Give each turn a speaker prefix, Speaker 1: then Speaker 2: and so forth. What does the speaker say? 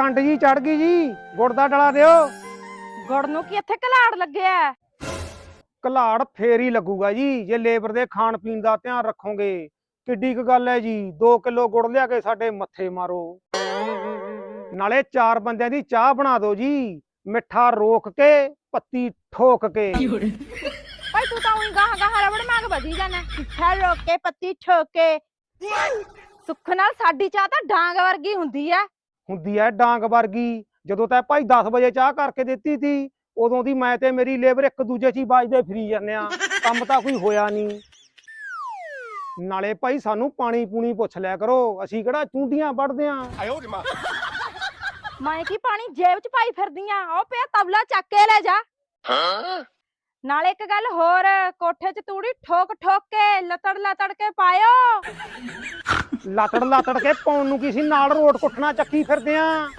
Speaker 1: ਕੰਡ ਜੀ ਚੜ ਗਈ ਜੀ। ਗੁੜ ਦਾ ਡਲਾ ਦਿਓ।
Speaker 2: ਗੁੜ ਨੂੰ ਕੀ ਇੱਥੇ ਘਲਾੜ ਲੱਗਿਆ ਹੈ?
Speaker 1: ਕਲਾੜ ਫੇਰ ਹੀ ਲੱਗੂਗਾ ਜੀ। ਜੇ ਲੇਬਰ ਦੇ ਖਾਣ ਪੀਣ ਦਾ ਧਿਆਨ ਰੱਖੋਗੇ ਕਿੱਡੀ ਕੁ ਗੱਲ ਹੈ ਜੀ। 2 ਕਿਲੋ ਗੁੜ ਲਿਆ ਕੇ ਸਾਡੇ ਮੱਥੇ ਮਾਰੋ। ਨਾਲੇ ਚਾਰ ਬੰਦਿਆਂ ਦੀ ਚਾਹ ਬਣਾ ਦਿਓ ਜੀ। ਮਿੱਠਾ ਰੋਕ ਕੇ ਪੱਤੀ ਠੋਕ ਕੇ।
Speaker 2: ਭਾਈ ਤੂੰ ਤਾਂ ਉਹੀ ਗਾਹਾਂ ਗਾਹਾਂ ਰਬੜ ਮਾਗ ਵਧੀ ਜਾਣਾ ਮਿੱਠਾ ਰੋਕ ਕੇ ਪੱਤੀ ਠੋਕੇ ਸੁੱਖ ਨਾਲ ਸਾਡੀ ਚਾਹ ਤਾਂ ਡਾਂਗ ਵਰਗੀ ਹੁੰਦੀ ਆ।
Speaker 1: ਹੁੰਦੀ ਐ ਡਾਂਗ ਵਰਗੀ। ਜਦੋਂ ਤੈ ਭਾਈ 10 ਵਜੇ ਚਾਹ ਕਰਕੇ ਦਿੱਤੀ ਸੀ ਉਦੋਂ ਦੀ ਮੈਂ ਤੇ ਮੇਰੀ ਲੇਬਰ ਇੱਕ ਦੂਜੇ 'ਚ ਹੀ ਵੱਜਦੇ ਫਿਰੀ ਜਾਂਦੇ ਆ। ਕੰਮ ਤਾਂ ਕੋਈ ਹੋਇਆ ਨਹੀਂ ਨਾਲੇ ਭਾਈ ਸਾਨੂੰ ਪਾਣੀ ਪੂਣੀ ਪੁੱਛ ਲਿਆ ਕਰੋ ਅਸੀਂ ਕਿਹੜਾ ਚੁੰਡੀਆਂ ਵੱਢਦੇ ਆ?
Speaker 2: ਮੈਂ। ਕੀ ਪਾਣੀ ਜੇਬ 'ਚ ਪਾਈ ਫਿਰਦੀ ਆ? ਉਹ ਪਿਆ ਤਬਲਾ ਚੱਕ ਕੇ ਲੈ ਜਾ। ਨਾਲ ਇੱਕ ਗੱਲ ਹੋਰ, ਕੋਠੇ 'ਚ ਤੂੜੀ ਠੋਕ ਠੋਕ ਕੇ ਲਤੜ ਲਤੜ ਕੇ ਪਾਇਓ।
Speaker 1: ਲਤੜ ਲਤੜ ਕੇ ਪਾਉਣ ਨੂੰ ਕੀ ਸੀ? ਨਾਲ ਰੋਟ ਕੁੱਟਣਾ, ਚੱਕੀ ਫਿਰਦੇ ਆ